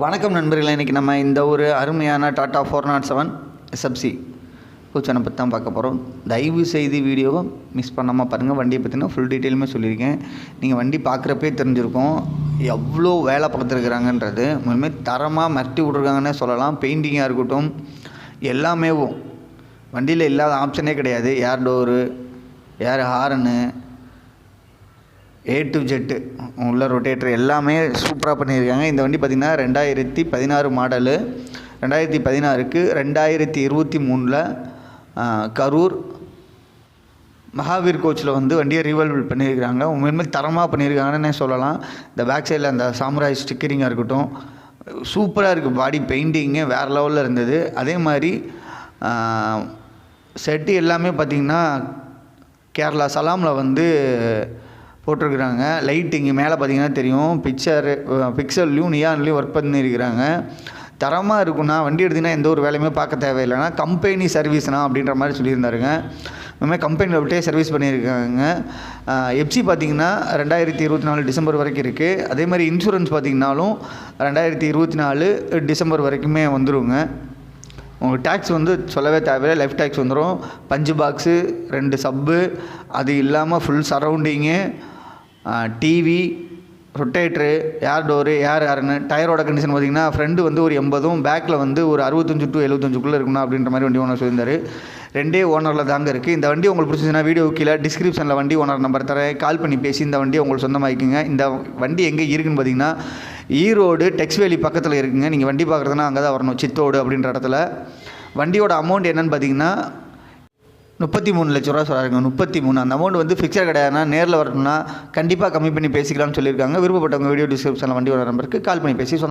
வணக்கம் நண்பர்களே இன்றைக்கி நம்ம இந்த ஒரு அருமையான Tata four nought seven SFC பூச்சனை பற்றி தான் பார்க்க போகிறோம் தயவு செய்து வீடியோவை மிஸ் பண்ணாமல் பாருங்கள் வண்டியை பற்றின ஃபுல் டீட்டெயிலுமே சொல்லியிருக்கேன். நீங்கள் வண்டி பார்க்குறப்பே தெரிஞ்சிருக்கும் எவ்வளோ வேலை பார்த்துருக்குறாங்கன்றது. உண்மையுமே தரமாக மிரட்டி விட்ருக்காங்கன்னே சொல்லலாம். பெயிண்டிங்காக இருக்கட்டும் எல்லாமேவும். வண்டியில் இல்லாத ஆப்ஷனே கிடையாது. Air door air horn A to Z உள்ள ரொட்டேட்டர் எல்லாமே சூப்பராக பண்ணியிருக்காங்க. இந்த வண்டி பார்த்திங்கன்னா ரெண்டாயிரத்தி பதினாறு மாடலு ரெண்டாயிரத்தி பதினாறுக்கு ரெண்டாயிரத்தி இருபத்தி மூணில் கரூர் மகாவீர் கோச்சில் வந்து வண்டியை ரீவல்வ் பண்ணியிருக்கிறாங்க. உண்மையுமே தரமாக பண்ணியிருக்காங்கன்னே சொல்லலாம். இந்த பேக் சைடில் அந்த சாம்ராய் ஸ்டிக்கரிங்காக இருக்கட்டும் சூப்பராக இருக்குது பாடி பெயிண்டிங்கு வேறு லெவலில் இருந்தது. அதே மாதிரி செட்டு எல்லாமே பார்த்திங்கன்னா கேரளா சலாமில் வந்து போட்டிருக்கிறாங்க. லைட்டிங்கு மேலே பார்த்தீங்கன்னா தெரியும். பிக்சரு பிக்சல்லையும் நியான்லேயும் ஒர்க் பண்ணியிருக்கிறாங்க. தரமாக இருக்குண்ணா வண்டி எடுத்திங்கன்னா எந்த ஒரு வேலையுமே பார்க்க தேவையில்லைனா கம்பெனி சர்வீஸ்னா அப்படின்ற மாதிரி சொல்லியிருந்தாருங்க. இந்தமாதிரி கம்பெனியில் விட்டே சர்வீஸ் பண்ணியிருக்காங்க. எப்சி பார்த்தீங்கன்னா ரெண்டாயிரத்தி இருபத்தி நாலு டிசம்பர் வரைக்கும் இருக்குது அதே மாதிரி இன்சூரன்ஸ் பார்த்திங்கனாலும் ரெண்டாயிரத்தி இருபத்தி நாலு டிசம்பர் வரைக்குமே வந்துருங்க. உங்களுக்கு டேக்ஸ் வந்து சொல்லவே தேவையில்லை. லைஃப் டேக்ஸ் வந்துடும் பஞ்சு பாக்ஸு ரெண்டு சப்பு அது இல்லாமல் full surrounding TV rotator air door air ஏர்னு டயரோட கண்டிஷன் பார்த்திங்கன்னா ஃப்ரெண்டு வந்து ஒரு எண்பதும் பேக்கில் வந்து ஒரு அறுபத்தஞ்சு டு எழுபத்தஞ்சுக்குள்ளே இருக்கணும் அப்படின்ற மாதிரி வண்டி ஓனர் சொல்லியிருந்தார். ரெண்டே ஓனரில் தாங்க இருக்குது இந்த வண்டி உங்களுக்கு பிடிச்சிச்சுன்னா வீடியோ கீழே டிஸ்கிரிப்ஷனில் வண்டி ஓனர் நம்பர் தரேன். கால் பண்ணி பேசி இந்த வண்டியை உங்களுக்கு சொந்தமாக்கிங்க இந்த வண்டி எங்கே இருக்குன்னு பார்த்தீங்கன்னா ஈரோடு டெக்ஸ்வேலி பக்கத்தில் இருக்குங்க. நீங்கள் வண்டி பார்க்குறதுனா அங்கே தான் வரணும். சித்தோடு அப்படின்ற இடத்துல. வண்டியோட அமௌண்ட் என்னென்னு பார்த்தீங்கன்னா முப்பத்தி மூணு லட்ச ரூபா சொல்கிறாங்க முப்பத்தி மூணு. அந்த அமௌண்ட் வந்து ஃபிக்ஸாக கிடையாதுன்னா நேரில் வரணும்னா கண்டிப்பாக கம்மி பண்ணி பேசிக்கலாம்னு சொல்லியிருக்காங்க. விருப்பப்பட்டவங்க வீடியோ டிஸ்கிரிப்ஷனில் வண்டியோட நம்பருக்கு கால் பண்ணி பேசி